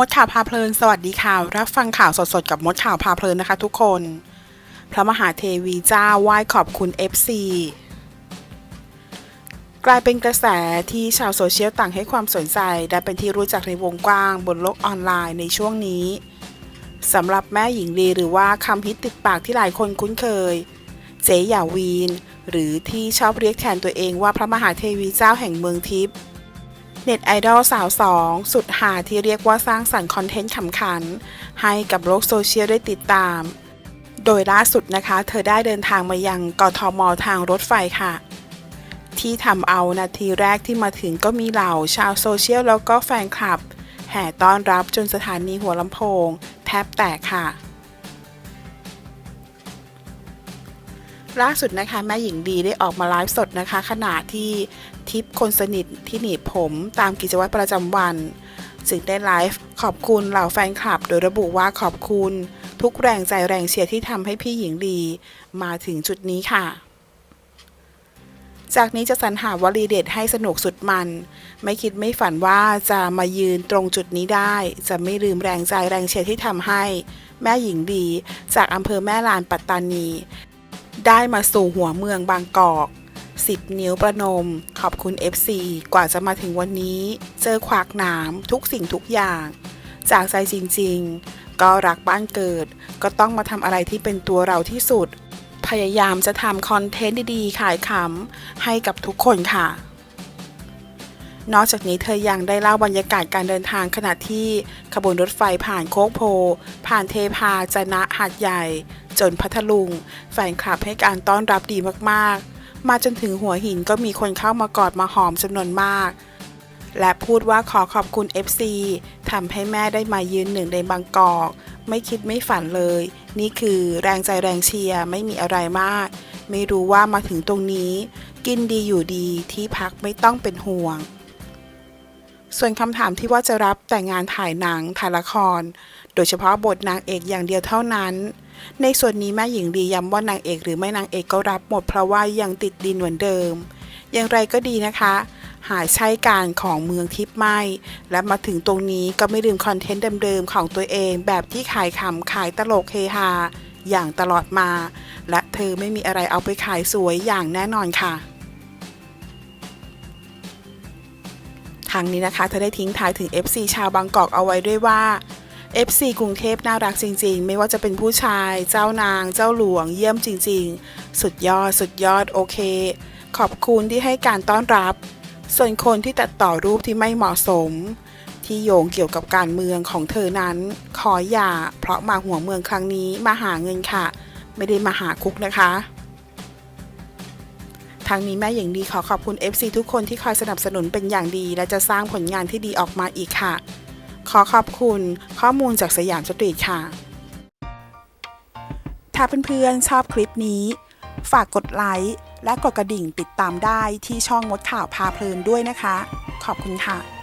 มดข่าวพาเพลิน สวัสดีค่ะ รับฟังข่าวสดๆ กับมดข่าวพาเพลินนะคะทุกคน พระมหาเทวีเจ้าไหว้ขอบคุณ FC กลายเป็นกระแสที่ชาวโซเชียลต่างให้ความสนใจ และเป็นที่รู้จักในวงกว้างบนโลกออนไลน์ในช่วงนี้สำหรับแม่หญิงลีหรือว่าคำฮิตติดปากที่หลายคนคุ้นเคย เจ๊หยาวีน หรือที่ชอบเรียกแทนตัวเองว่าพระมหาเทวีเจ้าแห่งเมืองทิพย์ เน็ตไอดอลสาวสองสุดหาที่เรียกว่าสร้างสรรค์คอนเทนต์ขำขัน ให้กับโลกโซเชียลได้ติดตาม โดยล่าสุดนะคะ เธอได้เดินทางมายังกทมทางรถไฟค่ะ ที่ทำเอานาทีแรกที่มาถึงก็มีเหล่าชาวโซเชียลแล้วก็แฟนคลับ แห่ต้อนรับจนสถานีหัวลำโพง แทบแตกค่ะล่าสุดนะคะแม่หญิงดีได้ออกมาไลฟ์สดนะคะ ขณะที่ ทิปคนสนิทที่หนีผมตามกิจวัตรประจำวันจึงได้ไลฟ์ขอบคุณเหล่าแฟนคลับ โดยระบุว่าขอบคุณ ทุกแรงใจแรงเชียร์ที่ทำให้พี่หญิงดีมาถึงจุดนี้ค่ะ จากนี้จะสรรหาวลีเด็ดให้สนุกสุดมัน ไม่คิดไม่ฝันว่าจะมายืนตรงจุดนี้ได้ จะไม่ลืมแรงใจแรงเชียร์ที่ทำให้ แม่หญิงดี จากอำเภอแม่ลานปัตตานี ได้มาสู่หัวเมืองบางกอก 10 นิ้วประนม ขอบคุณ FC กว่าจะมาถึงวันนี้ เจอขวากหนามทุกสิ่งทุกอย่าง จากใจจริงๆ ก็รักบ้านเกิด ก็ต้องมาทำอะไรที่เป็นตัวเราที่สุด พยายามจะทำคอนเทนต์ดีๆ ขายขำให้กับทุกคนค่ะ นอกจากนี้เธอยังได้เล่าบรรยากาศการเดินทางขณะที่ขบวนรถไฟผ่านโคกโพ ผ่านเทพาจนะหาดใหญ่ จนพัทลุง แฟนคลับให้การต้อนรับดีมากๆ มาจนถึงหัวหินก็มีคนเข้ามากอดมาหอมจำนวนมาก และพูดว่าขอขอบคุณ FC ทำให้แม่ได้มายืนหนึ่งในบางกอก ไม่คิดไม่ฝันเลย นี่คือแรงใจแรงเชียร์ไม่มีอะไรมาก ไม่รู้ว่ามาถึงตรงนี้ กินดีอยู่ดีที่พักไม่ต้องเป็นห่วง ส่วนคำถามที่ว่าจะรับแต่งงานถ่ายหนังถ่ายละคร โดยเฉพาะบทนางเอกอย่างเดียวเท่านั้น ในส่วนนี้แม่หญิงดีย้ำว่านางเอกหรือไม่นางเอกก็รับหมดเพราะว่ายังติดดินเหมือนเดิม อย่างไรก็ดีนะคะ หายใช่การของเมืองทิพย์ไม่ และมาถึงตรงนี้ก็ไม่ลืมคอนเทนต์เดิมๆของตัวเองแบบที่ขายขำขายตลกเฮฮาอย่างตลอดมา และเธอไม่มีอะไรเอาไปขายสวยอย่างแน่นอนค่ะ ทางนี้นะคะเธอได้ทิ้งท้ายถึง FC ชาวบางกอกเอาไว้ด้วยว่า FC กรุงเทพน่ารักจริงๆ ไม่ว่าจะเป็นผู้ชาย เจ้านาง เจ้าหลวง เยี่ยมจริงๆ สุดยอด สุดยอด โอเค ขอบคุณที่ให้การต้อนรับ ส่วนคนที่ตัดต่อรูปที่ไม่เหมาะสม ที่โยงเกี่ยวกับการเมืองของเธอนั้น ขออย่า เพราะมาหัวเมืองครั้งนี้มาหาเงินค่ะ ไม่ได้มาหาคุกนะคะ ทางนี้แม่อย่างดีขอขอบคุณ FC ทุกคนที่คอยสนับสนุนเป็นอย่างดี และจะสร้างผลงานที่ดีออกมาอีกค่ะ ขอขอบคุณข้อมูลจากสยามสตรีทค่ะ ถ้าเพื่อนๆชอบคลิปนี้ ฝากกดไลค์และกดกระดิ่งติดตามได้ที่ช่องมดข่าวพาเพลินด้วยนะคะ ขอบคุณค่ะ